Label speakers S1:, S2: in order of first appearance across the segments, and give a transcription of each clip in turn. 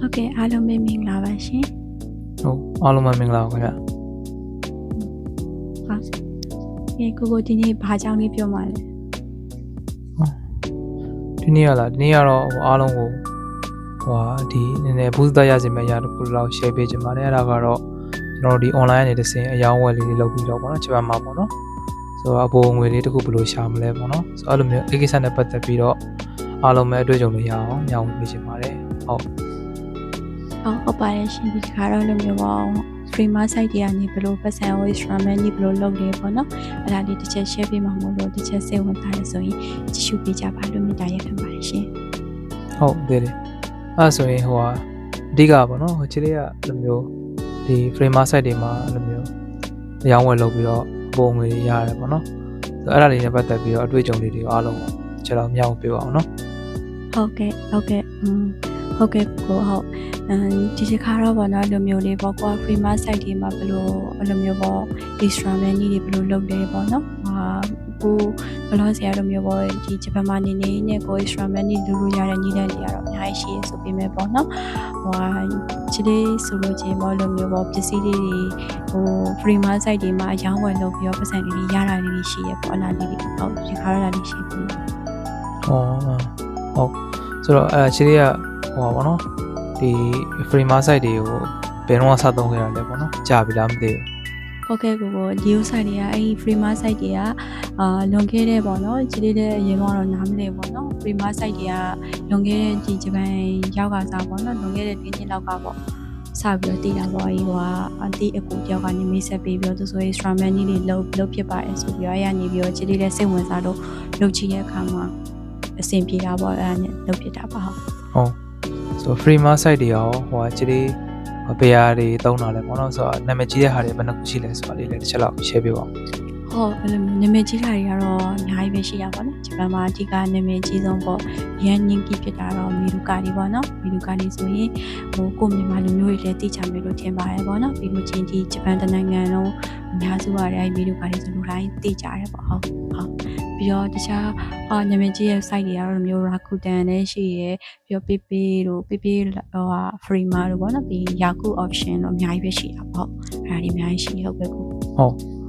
S1: ဟုတ်ကဲ့အားလုံးပဲမင်္ဂလာပါရှင်
S2: ဟုတ်အားလုံးပဲမင်္ဂလာပါခင်ဗျ
S1: ဟုတ်ကဲကိုကိုဒီနေ့ဘာကြောင့်လေးပြောမှလဲ
S2: ဒီနေ့ကလားဒီနေ့ကတော့ဟိုအားလုံးကိုဟိုဟာဒီနည်းနည်းဘူးသက်ရစီမဲ့အရာတစ်ခုလောက် share ပေးချင်ပါတယ်အဲ့ဒါကတော့ကျွန်တော်တို့ဒီ online ကနေတစ်ဆင့်အယောင်းဝယ်လေးတွေလုပ်ပြီးတော့ပေါ့နော်ချက်ပါမှာပေါ့နော်ဆိုတော့အပေါ်ငွေလေးတစ်ခုဘယ်လိုရှာမလဲပေါ့နော်ဆိုတော့အဲ့လိုမျိုး application နဲ့ပတ်သက်ပြီးတော့အားလုံးပဲအတွေ့အကြုံတွေရအောင်ညောင်းပေးချင်ပါတယ်ဟုတ်
S1: ဟုတ်ဟုတ်ပါတယ်ရှင်ဒီခါတော့လိုမျိုးပေါ့ streamer site တွေကနေဘလို့ပတ်စံ always ramen ကြီးဘလို့လုပ်နေပေါ့နော်အဲ့ဒါလေးတစ်ချက် share ပေးမှာမို့လို့တစ်ချက်စိတ်ဝင်စားရဆိုရင်ကြည့်ရှုပေးကြပါလို့မေတ္တာရက်ခံပါတယ်ရှင်
S2: ဟုတ်တယ်တယ်အဲ့ဆိုရင်ဟိုဟာအဓိကပေါ့နော်ဟိုခြေလေးကလိုမျိုးဒီ framer site တွေမှာလိုမျိုးရောင်းဝယ်လုပ်ပြီးတော့ပုံငွေတွေရတယ်ပေါ့နော်အဲ့ဒါလေးနဲ့ပတ်သက်ပြီးတော့အတွေ့အကြုံတွေတွေအားလုံးပေါ့ခြေတော်မြောက်ပြောအောင်နော်
S1: ဟုတ်ကဲ့ဟုတ်ကဲ့ ဟုတ်ကဲ့ကိုဟုတ်အမ်ဒီတစ်ခါတော့ဗောနော်လိုမျိုးလေးပေါ့ကွာ free mass site တွေမှာဘယ်လိုအဲ့လိုမျိုးပေါ့ extra menu တွေဘယ်လိုလုပ်လဲပေါ့နော်ဟာကိုဘယ်လိုဆရာလိုမျိုးပေါ့ဒီဂျပန်မှာနေနေနဲ့ကို extra menu လူလူရတဲ့နည်းလမ်းတွေကတော့အများကြီးရှိရဆိုပေမဲ့ပေါ့နော်ဟိုဟာချစ်လေးဆိုလို့ချင်းပေါ့လိုမျိုးပေါ့ပစ္စည်းလေးတွေဟို free mass site တွေမှာအယောင်းဝယ်လုပ်ပြီးတော့ပတ်စံလေးတွေရတာလေးတွေရှိရပေါ့အဲ့ဒါလေးတွေဟုတ်ဒီခါတော့ဒါလေးရှိပြီ
S2: ဟောဟုတ်ဆိုတော့အဲ့ဒါခြေလေးက ဟိုပါပေါ့နော်ဒီ framer site တွေကိုဘယ်တော့မှစသုံးခဲ့ရလဲပေါ့နော်ကြာပြီလားမသိဘူး
S1: ဟုတ်ကဲ့ကိုကိုဒီ site တွေကအဲ့ဒီ free mass site တွေကအာလွန်ခဲ့တဲ့ပေါ့နော်ကြီးလေးတဲ့အရင်ကတော့နားမလည်ပေါ့နော် free mass site တွေကလွန်ခဲ့တဲ့ဒီဂျပန်ရောက်ကစားပေါ့နော်လွန်ခဲ့တဲ့ဒီနှစ်လောက်ကပေါ့စပြီးတော့တည်တာပေါ့အေးကအတီးအကူတယောက်ကနေမိတ်ဆက်ပေးပြီးတော့သူဆိုရင် strum man ကြီးတွေလှုပ်လှုပ်ဖြစ်ပါတယ်ဆိုပြီးတော့အဲ့ရနေပြီးတော့ကြီးလေးတဲ့စိတ်ဝင်စားတော့လှုပ်ချတဲ့အခါမှာအဆင်ပြေတာပေါ့အဲ့ဒါနဲ့လှုပ်ဖြစ်တာပါဟုတ်
S2: ဟုတ်ဆို framer site တွေရောဟိုဟာခြေလေးဘယ်ဟာတွေတုံးတာလဲပေါ့နော်ဆိုတော့နာမည်ကြီးတဲ့ဟာတွေဘယ်နှခုရှိလဲဆိုတာလေးလည်းတစ်ချက်လောက် share ပေးပါဦး
S1: ဟုတ်အဲ့လိုမျိုးနာမည်ကြီးတာတွေကတော့အများကြီးပဲရှိရပါတော့ဂျပန်မှာအဓိကနာမည်ကြီးဆုံးပေါ့ရန်နင်းကြီးဖြစ်တာတော့မီလူကာတွေပေါ့နော်မီလူကာတွေဆိုရင်ဟိုကိုမြန်မာလူမျိုးတွေလည်းသိချင်မယ်လို့ထင်ပါတယ်ပေါ့နော်ပြီးလို့ချင်းဒီဂျပန်တနိုင်ငံလုံးအများစုကလည်းမီလူကာတွေဆိုလူတိုင်းသိကြတယ်ပေါ့ဟုတ်ဟုတ်ပြီးတော့တခြားဟာနာမည်ကြီးရဲ့ site တွေကတော့လိုမျိုး Rakuten လည်းရှိရယ်ပြီးတော့ Pepe တို့ Pepe ဟိုဟာ Freema တို့ပေါ့နော်ပြီး Yaku option တို့အများကြီးပဲရှိတာပေါ့အဲ့ဒါတွေအများကြီးရှိဟုတ်ကဲ့ကို
S2: ဟုတ်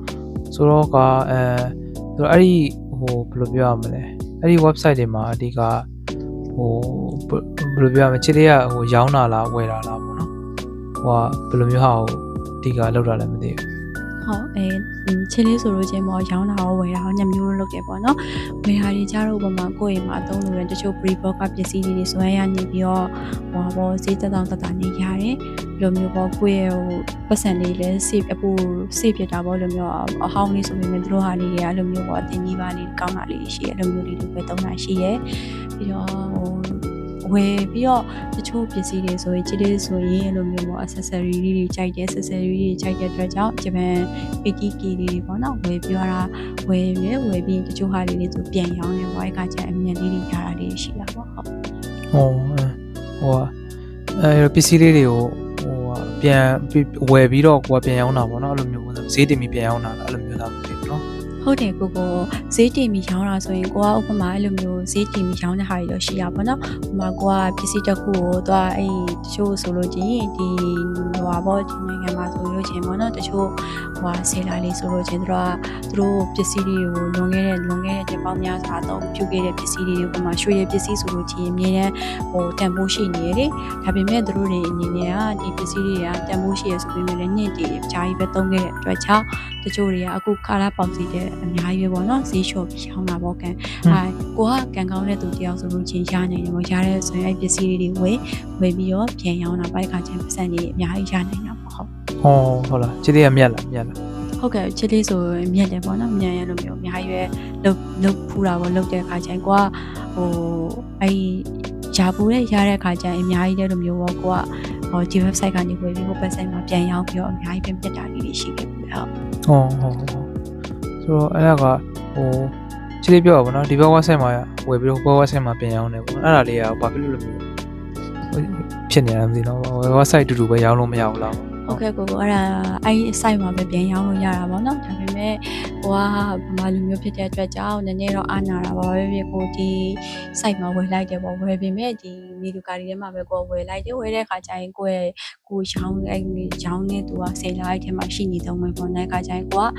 S2: ဆိုတော့ကအဲဆိုတော့အဲ့ဒီဟိုဘယ်လိုပြောရမလဲအဲ့ဒီ website တွေမှာအဓိကဟိုဘယ်လိုပြောရမလဲခြေလေးကဟိုရောင်းတာလားဝယ်တာလားပေါ့နော်ဟိုကဘယ်လိုမျိုးဟာကိုအဓိကလောက်တာလည်းမသိဘူး
S1: ဟုတ်အဲချစ်လေးဆိုလို့ချင်းပေါ့ရောင်းတာရောဝယ်တာရောညမျိုးလုပ်တယ်ပေါ့နော်ဝယ်တာတွေကြတော့ဥပမာကိုယ့်အိမ်မှာအသုံးလို့ရတချို့ pre book ကပစ္စည်းတွေစွဲရနေပြီးတော့ဟောပေါ့ဈေးသက်တောင်သက်တာနေရတယ်ဒီ လိုမျိုးပေါ့ကိုယ့်ရဲ့ဟိုပတ်စံလေးလည်း save အပူ save ဖြစ်တာပေါ့လိုမျိုးအဟောင်းလေးဆိုပေမဲ့တို့ဟာလေးတွေကအဲ့လိုမျိုးပေါ့အတင်ကြီးပါလေးကောင်းတာလေးရှိရအဲ့လိုမျိုးလေးတွေပဲသုံးတာရှိရပြီးတော့ဟိုဝယ်ပြီးတော့တချို့ပစ္စည်းတွေဆိုရင်ချစ်လေးဆိုရင်အဲ့လိုမျိုးပေါ့ accessory လေးတွေကြိုက်တယ် accessory တွေကြိုက်တဲ့အတွက်ကြောင့်ဂျပန်ပကီကီလေးတွေပေါ့နော်ဝယ်ပြောတာဝယ်ရဝယ်ပြီးတချို့ဟာလေးတွေဆိုပြန်ရောင်းနေပေါ့အဲ့ကကျအမြင်လေးတွေရတာလေးရှိတာပေါ့ဟုတ်
S2: ဟိုဟိုအဲပစ္စည်းလေးတွေကိုဟို ပြန်ဝယ်ပြီးတော့ကိုကပြန်ရောင်းတာပေါ့နော်အဲ့လိုမျိုးဈေးတင်ပြီးပြန်ရောင်းတာလားအဲ့လိုမျိုးလားမသိဘူးနော်
S1: ဟုတ်တယ်ကိုကိုဈေးတင်ပြီးရောင်းတာဆိုရင်ကိုကဥပမာအဲ့လိုမျိုးဈေးတင်ပြီးရောင်းတဲ့ဟာတွေတော့ရှိရပါတော့ဥပမာကိုကပစ္စည်းတစ်ခုကိုသွားအဲ့တချို့ဆိုလို့ချင်းဒီဟိုပါပေါ့ဒီနိုင်ငံမှာဆိုလို့ချင်းပေါ့နော်တချို့ဟိုဟာဆေးလာလေးဆိုလို့ချင်းတို့ကသူတို့ပစ္စည်းတွေကိုလွန်ခဲ့တဲ့လွန်ခဲ့တဲ့တင်ပေါင်းများစွာတော့ပြုခဲ့တဲ့ပစ္စည်းတွေဥပမာရွှေရည်ပစ္စည်းဆိုလို့ချင်းအမြဲတမ်းဟိုတန်ဖိုးရှိနေရတယ်ဒါပေမဲ့သူတို့တွေအနေနဲ့ကဒီပစ္စည်းတွေကတန်ဖိုးရှိရဆိုပေမဲ့လည်းနှစ်တည်းအများကြီးပဲသုံးခဲ့တဲ့အတွက်ကြောင့်တချို့တွေကအခုခါလာပေါက်စီတဲ့အများကြီးပဲပေါ့နော်ဈေးလျှော့ပြီးရောင်းတာပေါ့ကန်အဲကိုကကန်ကောင်းတဲ့သူတယောက်ဆိုလို့ချင်းရနိုင်တယ်ပေါ့ရတဲ့ဆိုရင်အဲ့ပစ္စည်းတွေဝယ်ဝယ်ပြီးတော့ပြန်ရောင်းတာပိုက်ခါချင်းပတ်စံတွေအများကြီးရနိုင်တာပေါ့ဟုတ်
S2: ဟောဟုတ်လားခြေလေးကမြက်လားမြက်လား
S1: ဟုတ်ကဲ့ချစ်လေးဆိုရင်မြက်တယ်ပေါ့နော်မြက်ရလို့မျိုးအများကြီးပဲလုတ်လုတ်ဖူးတာပေါ့လုတ်တဲ့အခါကျရင်ကိုကဟိုအဲ့ရာပူတဲ့ရတဲ့အခါကျရင်အများကြီးတဲ့လိုမျိုးပေါ့ကိုကဟိုဒီ website ကနေဝယ်ပြီးဟို website မှာပြန်ရောင်းပြီးတော့အများကြီးပဲမြက်တာလေးတွေရှိခဲ့ပြီဟုတ်
S2: ဟောဟောဟော ဆိုတော့အဲ့ဒါကဟိုခြေလေးပြောပါဘောနော်ဒီဘက် website မှာဝယ်ပြီးတော့ဘက် website မှာပြန်ရောင်းတယ်ပေါ့အဲ့ဒါလေးကဘာဖြစ်လို့လဲဖြစ်နေရမသိတော့ website တူတူပဲရောင်းလို့မရဘူးလား
S1: ဟုတ်ကဲ့ကိုကိုအဲ့ဒါအဲ့ဒီ site မှာပဲပြန်ရောင်းလို့ရတာပေါ့နော်ဒါပေမဲ့ဟိုကဗမာလူမျိုးဖြစ်တဲ့အတွက်ကြောင့်နည်းနည်းတော့အားနာတာပါပဲပြကိုဒီ site မှာဝယ်လိုက်တယ်ပေါ့ဝယ်ပေမဲ့ဒီ မီလူကာရီထဲမှာပဲကိုယ်ဝယ်လိုက်တယ်ဝယ်တဲ့ခါကျရင်ကိုယ့်ရဲ့ကိုယ်ရောင်းအဲ့ရောင်းနေသူကဆယ်လာအဲ့ထဲမှာရှိနေတော့မယ်ပေါ့နော်ခါကျရင်ကိုက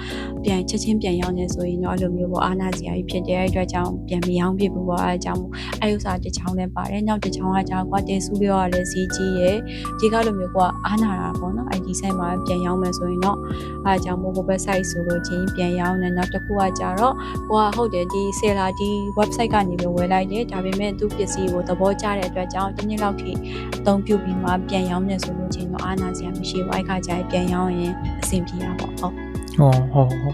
S1: ပြန်ချက်ချင်းပြန်ရောင်းနေဆိုရင်တော့အဲ့လိုမျိုးပေါ့အာနာစရာကြီးဖြစ်တဲ့အဲ့အတွက်ကြောင့်ပြန်မရောင်းပြဘူးပေါ့အဲ့အကြောင်းအဲ့ဥစ္စာတစ်ချောင်းလည်းပါတယ်နောက်တစ်ချောင်းကကြာကွာတဲဆူလျောကလည်းစီးကြီးရဲ့ဒီကလိုမျိုးကအာနာတာပေါ့နော်အဲ့ဒီဆိုင်မှာပြန်ရောင်းမယ်ဆိုရင်တော့အဲ့အကြောင်းမို့ website ဆိုလို့ချင်းပြန်ရောင်းနေနောက်တစ်ခုကကြာတော့ကိုကဟုတ်တယ်ဒီ seller ဒီ website ကနေပြီးဝယ်လိုက်တယ်ဒါပေမဲ့သူပစ္စည်းကိုသဘောကျတဲ့အတွက်ကြောင့်တစ်နှစ်လောက်ထိအသုံးပြုပြီးမှပြန်ရောင်းနေဆိုလို့ချင်းတော့အာနာစရာမရှိဘူးအဲ့ခါကျရင်ပြန်ရောင်းရင်အဆင်ပြေတာပေါ့ဟုတ်
S2: ဟောဟောဟော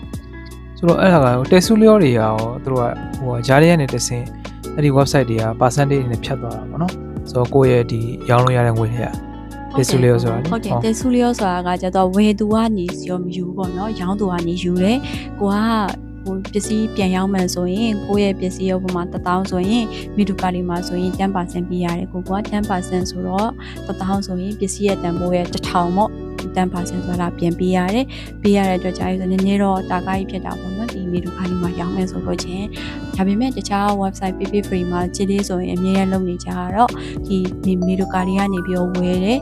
S2: ဆိုတော့အဲ့ဒါကတဲဆူလျောတွေကရောသူတို့ကဟိုဂျားရီကနေတဆင်အဲ့ဒီ website တွေက percentage နဲ့ဖြတ်သွားတာပေါ့နော်ဆိုတော့ကိုယ့်ရဲ့ဒီရောင်းလို့ရတဲ့ငွေတွေကတဲဆူလျောဆိုတာလေ
S1: ဟုတ်တယ်တဲဆူလျောဆိုတာကကျတော့ဝယ်သူကနေစီရောမယူပေါ့နော်ရောင်းသူကနေယူတယ်ကိုက ကိုပစ္စည်းပြန်ရောင်းမယ်ဆိုရင်ကိုယ့်ရဲ့ပစ္စည်းရောပုံမှာ1000ဆိုရင်မီဒူကာလီမှာဆိုရင်10%ပေးရတယ်ကိုက10%ဆိုတော့1000ဆိုရင်ပစ္စည်းရဲ့တန်ဖိုးရဲ့1000ပေါ့10%ဆိုတာပြန်ပေးရတယ်ပေးရတဲ့အတွက်ကြာရေးဆိုနည်းနည်းတော့တာကားကြီးဖြစ်တာပေါ့နော်ဒီမီဒူကာလီမှာရောင်းမယ်ဆိုလို့ချင်းဒါပေမဲ့တခြား website PP free မှာခြေလေးဆိုရင်အမြဲတမ်းလုပ်နေကြတာတော့ဒီမီဒူကာလီကနေပြီးတော့ဝယ်တယ်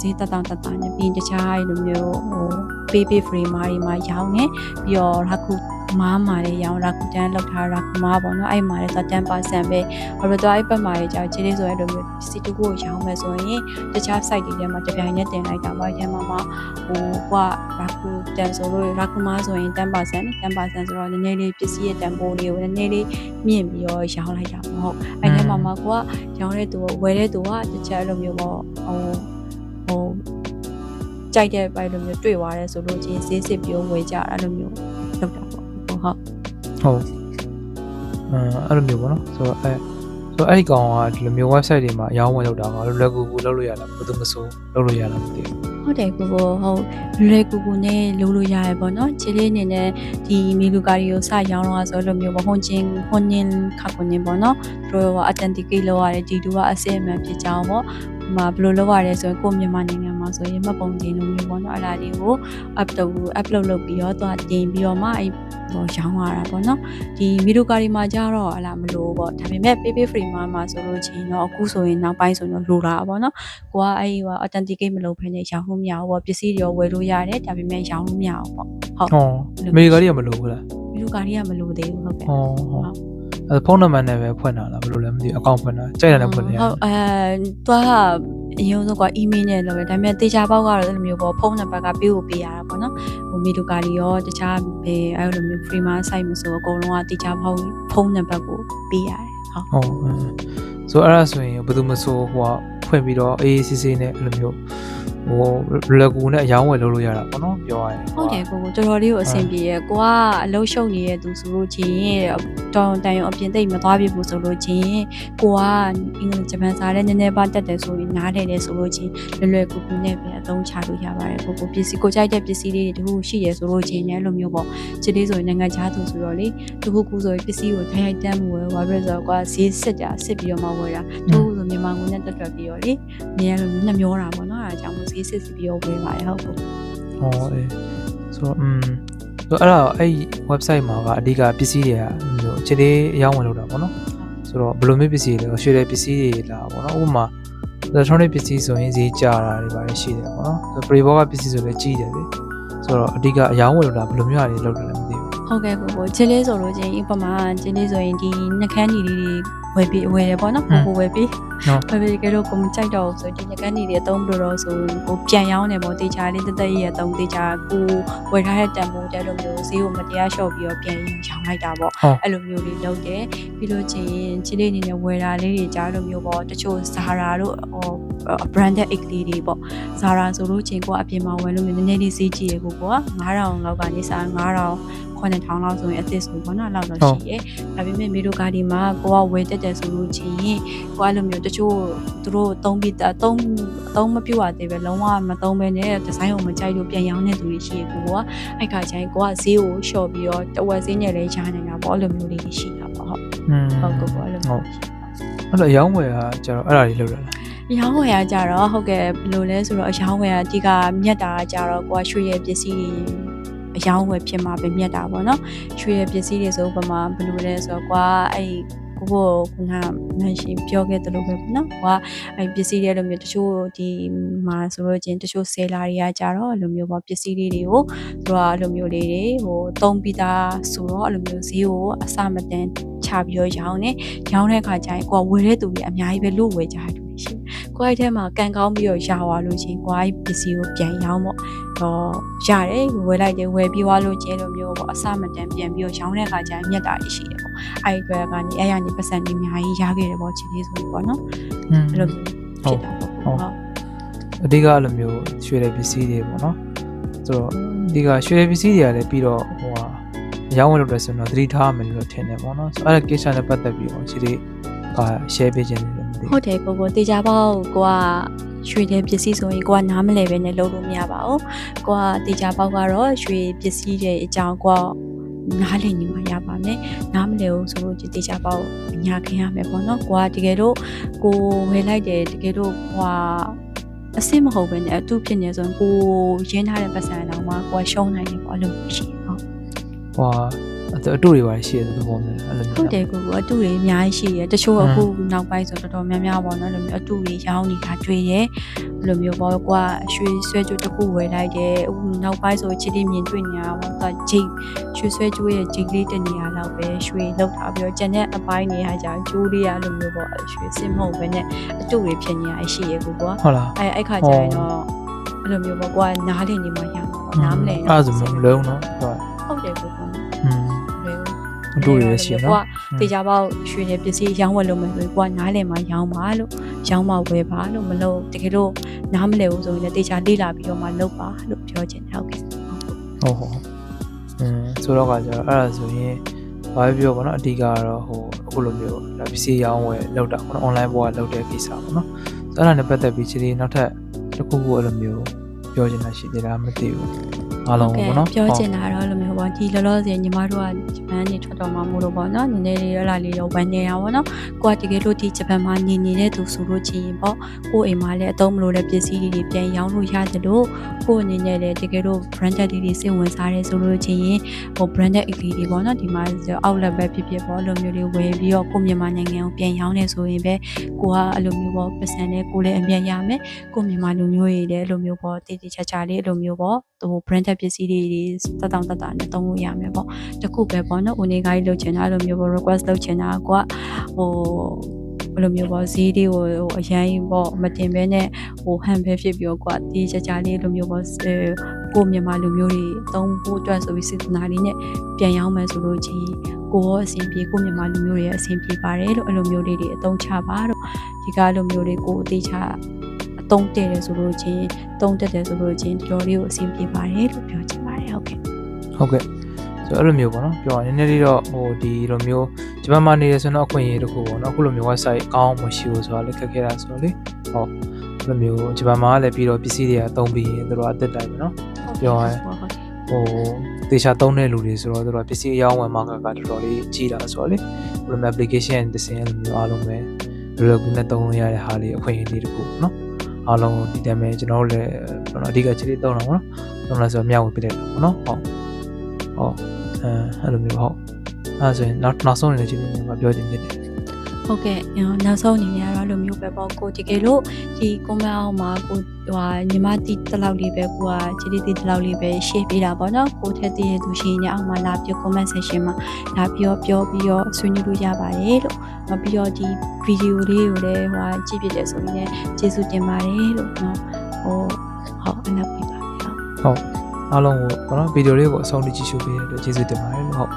S1: ဈေးတက်တောင်တက်တာနဲ့ပြီးတခြားအဲ့လိုမျိုးဟို PP free မှာဒီမှာရောင်းနေပြီးတော့ရခု မားမာလေးရောင်းရာကူတန်းလောက်ထားရာကူမားပေါ့နော်အဲ့မှာလည်း10%ပဲဘာလို့တော့အဲ့ဘက်မှာလည်းကြာခြေလေးဆိုရလိုမျိုးစီတူကိုရောင်းမယ်ဆိုရင်တခြား site တွေထဲမှာတပြိုင်နက်တင်လိုက်တာပါအဲမှာမှာဟိုကရာကူတန်ဆိုလို့ရာကူမားဆိုရင်10% 10%ဆိုတော့နည်းနည်းလေးပစ္စည်းရဲ့တန်ဖိုးလေးကိုနည်းနည်းလေးမြင့်ပြီးတော့ရောင်းလိုက်တာမဟုတ်အဲ့ထဲမှာမှာကိုကရောင်းတဲ့သူဝယ်တဲ့သူကတခြားလိုမျိုးပေါ့ဟိုဟိုကြိုက်တဲ့ပိုင်လိုမျိုးတွေ့သွားတယ်ဆိုလို့ချင်းဈေးစစ်ပြီးဝယ်ကြအဲ့လိုမျိုးလုပ်တာ ပေါ့ဟုတ်
S2: ဟုတ်အဲအဲ့လိုမျိုးပေါ့နော်ဆိုတော့အဲဆိုတော့အဲ့ဒီကောင်ကဒီလိုမျိုး website တွေမှာအရောင်းဝယ်လုပ်တာကလွယ်လွယ်ကူကူလုပ်လို့ရလားဘယ်သူမဆိုလုပ်လို့ရလားမသိဘူး
S1: ဟုတ်တယ်ကိုကိုဟုတ်လွယ်ကူကူနဲ့လုပ်လို့ရတယ်ပေါ့နော်ခြေလေးအနေနဲ့ဒီမီလူကာရီကိုစရောင်းတော့ဆိုလိုမျိုးပေါ့ဟွန်ချင်းဟွန်နင်းခါကွန်နင်းပေါ့နော်သူတို့ကအတန်တီကိလောက်ရတယ်ဒီတူကအစစ်အမှန်ဖြစ်ကြအောင်ပေါ့မှာဘယ်လိုလုပ်ရလဲဆိုရင်ကိုမြန်မာနိုင်ငံမှာဆိုရင်မှတ်ပုံတင်လိုမျိုးပေါ့နော်အဲ့ဒါလေးကို upload upload လုပ်ပြီးတော့သူကတင်ပြီးတော့မှအဲ့ ဟိုရောင်းရတာပေါ့နော်ဒီမီဒိုကာရီမှာကြတော့အလားမလို့ပေါ့ဒါပေမဲ့ PP free မှာမှာဆိုလို့ချင်းတော့အခုဆိုရင်နောက်ပိုင်းဆိုရင်တော့လိုတာပေါ့နော်ကိုကအဲ့ဒီဟို authenticate မလုပ်ဖ ೇನೆ ရောင်းလို့မရဘူးပေါ့ပစ္စည်းတွေရောဝယ်လို့ရတယ်ဒါပေမဲ့ရောင်းလို့မရဘူးပေါ့ဟုတ်
S2: ဟောအမေရိကန်တွေကမလုပ်ဘူးလား
S1: မီဒိုကာရီကမလို့သေးဘူးဟုတ်ကဲ့
S2: ဟောဟော အဲဖုန်းနံပါတ်နဲ့ပဲဖွင့်တာလားဘယ်လိုလဲမသိဘူးအကောင့်ဖွင့်တာကြိုက်တယ်နဲ့ဖွင့်နေရ
S1: ဟုတ်အဲသူကအရင်ဆုံးက email နဲ့လုပ်တယ်ဒါပေမဲ့တေချာပေါက်ကတော့အဲ့လိုမျိုးပေါ့ဖုန်းနံပါတ်ကပေးဖို့ပေးရတာပေါ့နော်ဟိုမီဒိုကာရီရောတခြားဘယ်အဲ့လိုမျိုး free မှာ site မဆိုအကုန်လုံးကတေချာပေါက်ဖုန်းနံပါတ်ကိုပေးရတယ်ဟုတ်
S2: ဟုတ်အဲဆိုအဲ့ဒါဆိုရင်ဘယ်သူမဆိုဟိုကဖွင့်ပြီးတော့အေးအေးဆေးဆေးနဲ့အဲ့လိုမျိုး ဟိုလွယ်ကူနဲ့အယောင်းဝယ်လုပ်လို့ရတာပေါ့နော်ပြောရရင်
S1: ဟုတ်တယ်ကိုကိုတော်တော်လေးကိုအဆင်ပြေရဲ့ကိုကအလုံးရှုပ်နေတဲ့သူဆိုလို့ချင်းတောင်တန်ရုံအပြင်သိမ့်မသွားပြဘူးဆိုလို့ချင်းကိုကအင်္ဂလိပ်ဂျပန်စာလည်းနည်းနည်းပါတက်တယ်ဆိုရင်နားတယ်လေဆိုလို့ချင်းလွယ်လွယ်ကူကူနဲ့ပဲအသုံးချလို့ရပါတယ်ကိုကိုပစ္စည်းကိုကြိုက်တဲ့ပစ္စည်းလေးတွေတခုရှိရဆိုလို့ချင်းလည်းလိုမျိုးပေါ့ချစ်လေးဆိုရင်နိုင်ငံခြားသူဆိုတော့လေတခုခုဆိုရင်ပစ္စည်းကိုထိုင်ရိုက်တမ်းမှုဝယ်ဝါပြီးတော့ကွာဈေးစစ်တာစစ်ပြီးတော့မှဝယ်တာတခုခုဆို မြန်မာငွေနဲ့တက်တွက်ပြီးတော့လေနေရာလိုမျိုးနှမျောတာပေါ့နော်အဲဒါကြောင့်မို့ဈေးစစ်စစ်ပြီးတော့ဝယ်ပါတယ်ဟုတ်ဟုတ်
S2: ဟောအေးဆိုတော့อืมဆိုတော့အဲ့ဒါအဲ့ website မှာကအဓိကပစ္စည်းတွေကမျိုးအခြေသေးအယောင်းဝယ်လုပ်တာပေါ့နော်ဆိုတော့ဘယ်လိုမျိုးပစ္စည်းတွေလဲရွှေတဲ့ပစ္စည်းတွေလားပေါ့နော်ဥပမာ electronic ပစ္စည်းဆိုရင်ဈေးကျတာတွေပါတယ်ရှိတယ်ပေါ့နော်ဆိုတော့ pre box ကပစ္စည်းဆိုလည်းကြီးတယ်လေဆိုတော့အဓိကအယောင်းဝယ်လုပ်တာဘယ်လိုမျိုးအရေးလုပ်တယ်လဲမသိဘူး
S1: ဟုတ်ကဲ့ကိုကိုချစ်လေးဆိုလို့ချင်းဥပမာချစ်လေးဆိုရင်ဒီနှကန်းညီလေးတွေ ဝယ်ပြီးဝယ်တယ်ပေါ့နော်ကိုကိုဝယ်ပြီး
S2: ဟုတ်
S1: ဝယ်ပြီးကြတော့ကိုမကြိုက်တော့ဘူးဆိုဒီနှကန်းညီတွေအသုံးလို့တော့ဆိုကိုပြန်ရောင်းတယ်ပေါ့တေချာလေးတက်တက်ရဲ့အသုံးတေချာကိုဝယ်ထားတဲ့တန်ဖိုးတဲ့လိုမျိုးဈေးကိုမတရားလျှော့ပြီးတော့ပြန်ရောင်းလိုက်တာပေါ့
S2: ဟုတ်
S1: အဲ့လိုမျိုးလေးလုပ်တယ်ပြီးလို့ချင်းချစ်လေးအနေနဲ့ဝယ်တာလေးတွေကြားလိုမျိုးပေါ့တချို့ Zara တို့ဟို branded egg လေးတွေပေါ့ Zara ဆိုလို့ချင်းကိုအပြင်မှာဝယ်လို့မျိုးနည်းနည်းလေးဈေးကြီးရကိုကိုက9000လောက်ကနေစ9000 9000လောက်ဆိုရင်အသစ်ဆိုပေါ့နော်လောက်တော့ရှိရဲဒါပေမဲ့မီဒိုကာဒီမှာကိုကဝယ်တက်တယ်ဆိုလို့ချင်းကိုအဲ့လိုမျိုးတချို့သူတို့သုံးပြီးတာသုံးသုံးမပြတ်ရသေးပဲလုံးဝမသုံးဘဲနဲ့ဒီဇိုင်းကိုမကြိုက်လို့ပြန်ရောင်းနေသူတွေရှိရကိုကအဲ့ခါကျရင်ကိုကဈေးကိုလျှော့ပြီးတော့တဝက်ဈေးနဲ့လည်းရှားနေတာပေါ့အဲ့လိုမျိုးလေးရှိတာပေါ့ဟုတ်
S2: อืม
S1: ဟုတ်ကောအဲ့လိုမျိုး
S2: အဲ့တော့အယောင်းဝယ်ကကျတော့အဲ့ဒါကြီးလုပ်ရလား
S1: ရောင်းဝယ်ရကြတော့ဟုတ်ကဲ့ဘယ်လိုလဲဆိုတော့အရောင်းဝယ်ရအဓိကမြက်တာကကြတော့ကိုကရွှေရည်ပစ္စည်းတွေ အရောင်းဝယ်ဖြစ်မှာပဲမြက်တာပေါ့နော်ရွှေရည်ပစ္စည်းတွေဆိုဥပမာဘယ်လိုလဲဆိုတော့ကိုကအဲ့ကိုကိုခုနမန်ရှင်ပြောခဲ့တယ်လို့ပဲပေါ့နော်ဟိုကအဲပစ္စည်းတွေလိုမျိုးတချို့ဒီမှာဆိုလို့ချင်းတချို့ဆယ်လာတွေကကြတော့အဲ့လိုမျိုးပေါ့ပစ္စည်းလေးတွေကိုသူကအဲ့လိုမျိုးလေးတွေဟိုတုံးပြီးသားဆိုတော့အဲ့လိုမျိုးဈေးကိုအစမတန်ချပြီးတော့ရောင်းနေရောင်းတဲ့အခါကျရင်ကိုကဝယ်တဲ့သူတွေအများကြီးပဲလို့ဝယ်ကြတယ် လို့ရှိတယ်ကိုအဲ့ထဲမှာကန်ကောင်းပြီးတော့ရှာသွားလို့ချင်းကိုအဲ့ပစ္စည်းကိုပြန်ရောင်းပေါ့တော့ရတယ်ဝယ်လိုက်တယ်ဝယ်ပြီးသွားလို့ကျဲလိုမျိုးပေါ့အစမတန်ပြန်ပြီးတော့ရောင်းတဲ့အခါကျရင်မြတ်တာရှိတယ်ပေါ့အဲ့ဒီအတွက်ကနေအဲ့ရနေပတ်စံနေအများကြီးရခဲ့တယ်ပေါ့ချစ်လေးဆိုပြီးပေါ့နော်
S2: อืม
S1: အဲ့လိုမျိုးဖြစ်တာပေါ့ဟုတ်
S2: အဓိကအဲ့လိုမျိုးရွှေတဲ့ပစ္စည်းတွေပေါ့နော်ဆိုတော့အဓိကရွှေတဲ့ပစ္စည်းတွေကလည်းပြီးတော့ဟိုဟာရောင်းဝယ်လို့လည်းဆိုတော့သတိထားမယ်လို့ထင်တယ်ပေါ့နော်ဆိုတော့အဲ့ဒါကိစ္စနဲ့ပတ်သက်ပြီးတော့ဒီလေးက share ပေးခြင်းတယ်လို့မသိ
S1: ဟုတ်တယ်ကိုကိုတေချာပေါက်ကိုကရွှေတဲ့ပစ္စည်းဆိုရင်ကိုကနားမလဲပဲနဲ့လုပ်လို့မရပါဘူးကိုကတေချာပေါက်ကတော့ရွှေပစ္စည်းတွေအကြောင်းကိုကနားလည်နေမှရပါမယ်နားမလဲဘူးဆိုလို့ဒီတေချာပေါက်ညာခင်ရမယ်ပေါ့နော်ကိုကတကယ်တော့ကိုဝယ်လိုက်တယ်တကယ်တော့ဟိုအစစ်မဟုတ်ပဲနဲ့အတူဖြစ်နေဆိုရင်ကိုရင်းထားတဲ့ပတ်စံတော့မှကိုကရှုံးနိုင်တယ်ပေါ့အဲ့လိုရှိဟုတ်
S2: ဟိုဟာ အတူတွေပါရှိတဲ့သဘောမျိုးအဲ့လိုမျိုး
S1: ဟုတ်တယ်ကိုကအတူတွေအများကြီးရှိတယ်တချို့အခုနောက်ပိုင်းဆိုတော်တော်များများပေါ့နော်အဲ့လိုမျိုးအတူတွေရောင်းနေတာတွေ့တယ်အဲ့လိုမျိုးပေါ့ကိုကရွှေဆွဲကြိုးတစ်ခုဝယ်လိုက်တယ်အခုနောက်ပိုင်းဆိုချစ်တိမြင်တွေ့နေရတာပေါ့သူကဂျိတ်ရွှေဆွဲကြိုးရဲ့ဂျိတ်လေးတနေရာလောက်ပဲရွှေလောက်ထားပြီးတော့ကျန်တဲ့အပိုင်းတွေဟာကြာကျိုးလေးရအဲ့လိုမျိုးပေါ့ရွှေစစ်မဟုတ်ပဲနဲ့အတူတွေဖြစ်နေရရှိရကိုက
S2: ဟုတ်လား
S1: အဲအဲ့ခါကျရင်တော့အဲ့လိုမျိုးပေါ့ကိုကနားလည်နေမှရမှာပေါ့နားမလည်
S2: အဲ့ဒါဆိုမလုံးနော်ဟုတ်
S1: ဘူး
S2: အတူတွေရှိနော်
S1: တေချာပေါက်ရွှေတဲ့ပစ္စည်းရောင်းဝယ်လို့မယ်ဆိုရင်ကိုကနားလည်မှရောင်းပါလို့ရောင်းမှဝယ်ပါလို့မလို့တကယ်လို့နားမလည်ဘူးဆိုရင်လည်းတေချာလေ့လာပြီးတော့မှလုပ်ပါလို့ပြောချင်တယ်ဟုတ်ကဲ့
S2: ဟုတ်ဟုတ်อืมဆိုတော့ကကျတော့အဲ့ဒါဆိုရင်ဘာပဲပြောပါတော့အဓိကကတော့ဟိုအခုလိုမျိုးဒါပစ္စည်းရောင်းဝယ်လောက်တာပေါ့နော် online ပေါ်ကလောက်တဲ့ကိစ္စပေါ့နော်ဆိုတော့အဲ့ဒါနဲ့ပတ်သက်ပြီးချီလေးနောက်ထပ်တစ်ခုခုအဲ့လိုမျိုးပြောချင်တာရှိသေးတာမသိဘူးအားလုံးပေါ့နော်
S1: ပြောချင်တာတော့အဲ့လိုမျိုး ပေါ့ဒီလောလောဆယ်ညီမတို့ကဂျပန်နေထွက်တော့မှမို့လို့ပေါ့နော်နည်းနည်းလေးရလာလေးတော့ဝန်နေရပါတော့နော်ကိုကတကယ်လို့ဒီဂျပန်မှာနေနေတဲ့သူဆိုလို့ချင်းပေါ့ကိုအိမ်မှာလည်းအသုံးမလို့တဲ့ပစ္စည်းတွေပြန်ရောင်းလို့ရတယ်လို့ကိုအနေနဲ့လည်းတကယ်လို့ branded တွေစိတ်ဝင်စားတယ်ဆိုလို့ချင်းရင်ဟို branded အကလေးတွေပေါ့နော်ဒီမှာ outlet ပဲဖြစ်ဖြစ်ပေါ့အဲ့လိုမျိုးတွေဝယ်ပြီးတော့ကိုမြန်မာနိုင်ငံကိုပြန်ရောင်းနေဆိုရင်ပဲကိုကအဲ့လိုမျိုးပေါ့ပတ်စံနဲ့ကိုလည်းအမြတ်ရမယ်ကိုမြန်မာလူမျိုးတွေလည်းအဲ့လိုမျိုးပေါ့တည်တည်ချာချာလေးအဲ့လိုမျိုးပေါ့ဟို branded ပစ္စည်းတွေတတောင်တတာနဲ့သုံးလို့ရမယ်ပေါ့တခုပဲပေါ့နော်ဦးနေကိုင်းလုပ်ချင်တာအဲ့လိုမျိုးပေါ့ request လုပ်ချင်တာကိုကဟိုဘယ်လိုမျိုးပေါ့ဈေးလေးကိုဟိုအရင်ပေါ့မတင်ဘဲနဲ့ဟိုဟန်ပဲဖြစ်ပြီးတော့ကိုကဒီချာချာလေးလိုမျိုးပေါ့ကိုမြန်မာလူမျိုးတွေသုံးဖို့အတွက်ဆိုပြီးစေတနာလေးနဲ့ပြန်ရောင်းမယ်ဆိုလို့ချင်းကိုရောအဆင်ပြေကိုမြန်မာလူမျိုးတွေအဆင်ပြေပါတယ်လို့အဲ့လိုမျိုးလေးတွေအသုံးချပါတော့ဒီကလိုမျိုးလေးကိုအသေးချအသုံးတည့်တယ်ဆိုလို့ချင်းသုံးတက်တယ်ဆိုလို့ချင်းတော်လေးကိုအဆင်ပြေပါတယ်လို့ပြောချင်ပါတယ်ဟုတ်ကဲ့
S2: ဟုတ်ကဲ့ဆိုတော့အဲ့လိုမျိုးပေါ့နော်ပြောရရင်နည်းနည်းလေးတော့ဟိုဒီလိုမျိုးဂျပန်မှာနေရဆိုတော့အခွင့်အရေးတစ်ခုပေါ့နော်အခုလိုမျိုး website အကောင်းမရှိဘူးဆိုတော့လည်းခက်ခဲတာဆိုတော့လေဟုတ်အဲ့လိုမျိုးဂျပန်မှာလည်းပြီးတော့ပစ္စည်းတွေအသုံးပြီးရင်တို့ကအသက်တိုင်ပဲနော်ပြောရရင်
S1: ဟုတ်ကဲ့
S2: ဟိုတေချာသုံးတဲ့လူတွေဆိုတော့တို့ကပစ္စည်းအယောင်းဝယ်မှာကတော်တော်လေးကြီးတာဆိုတော့လေဘယ်လိုမျိုး application တစ်စင်းလိုမျိုးအားလုံးပဲလွယ်လွယ်ကူနဲ့သုံးလို့ရတဲ့ဟာလေးအခွင့်အရေးလေးတစ်ခုပေါ့နော်အားလုံးဒီတိုင်းပဲကျွန်တော်တို့လည်းကျွန်တော်အဓိကချစ်လေးသုံးတာပေါ့နော်သုံးလာဆိုတော့မျှဝေပြလိုက်တာပေါ့နော်ဟုတ် ဟုတ်အဲအဲ့လိုမျိုးဟုတ်အဲ့ဒါဆိုရင်နောက်နောက်ဆုံးအနေနဲ့ချစ်လေးမှာပြောချင်တယ်
S1: ဟုတ်ကဲ့နောက်ဆုံးအနေနဲ့ကတော့လိုမျိုးပဲပေါ့ကိုတကယ်လို့ဒီကွန်မန့်အောင်မှာကိုဟိုညီမတီတလောက်လေးပဲကိုကချီတီတီတလောက်လေးပဲ share ပေးတာပေါ့နော်ကိုထက်တည်ရသူရှိရင်အောက်မှာလာပြီး comment section မှာလာပြီးတော့ပြောပြီးတော့ဆွေးနွေးလို့ရပါတယ်လို့နောက်ပြီးတော့ဒီ video လေးကိုလည်းဟိုကြည့်ပြတယ်ဆိုရင်လည်းကျေးဇူးတင်ပါတယ်လို့နော်ဟိုဟုတ်အနောက်ပြပါမယ်ဟုတ်
S2: ဟုတ် အားလုံးကိုပေါ့နော်ဗီဒီယိုလေးကိုအဆုံးထိကြည့်ရှုပေးတဲ့အတွက်ကျေးဇူးတင်ပါတယ်လို့ဟုတ်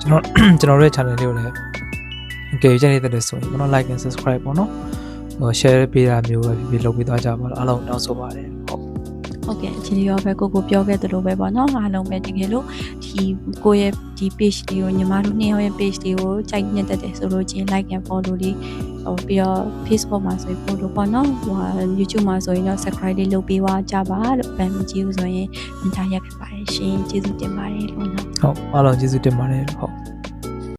S2: ကျွန်တော်ကျွန်တော်တို့ရဲ့ channel လေးကိုလည်းအကယ်၍ကြည့်နေတဲ့ဆိုရင်ပေါ့နော် like and subscribe ပေါ့နော်ဟို share ပေးတာမျိုးပဲဖြစ်ဖြစ်လုပ်ပေးသွားကြပါတော့အားလုံးတောင်းဆိုပါတယ်ဟုတ်
S1: ဟုတ်ကဲ့အခြေရောပဲကိုကိုပြောခဲ့သလိုပဲပေါ့နော်အားလုံးပဲတကယ်လို့ဒီကိုရဲ့ဒီ page လေးကိုညီမတို့နှစ်ယောက်ရဲ့ page လေးကိုကြိုက်နှစ်သက်တယ်ဆိုလို့ချင်း like and follow လေးဟိုပြီးတော့ Facebook မှာဆိုရင် follow ပေါ့နော်ဟို YouTube မှာဆိုရင်တော့ subscribe လေးလုပ်ပေးသွားကြပါလို့ဗန်မကြည့်ဘူးဆိုရင်မြင်တာရက်ခဲ့ပါတယ်ရှင်ကျေးဇူးတင်ပါတယ်လို့နော်
S2: ဟုတ်အားလုံးကျေးဇူးတင်ပါတယ်လို့ဟုတ်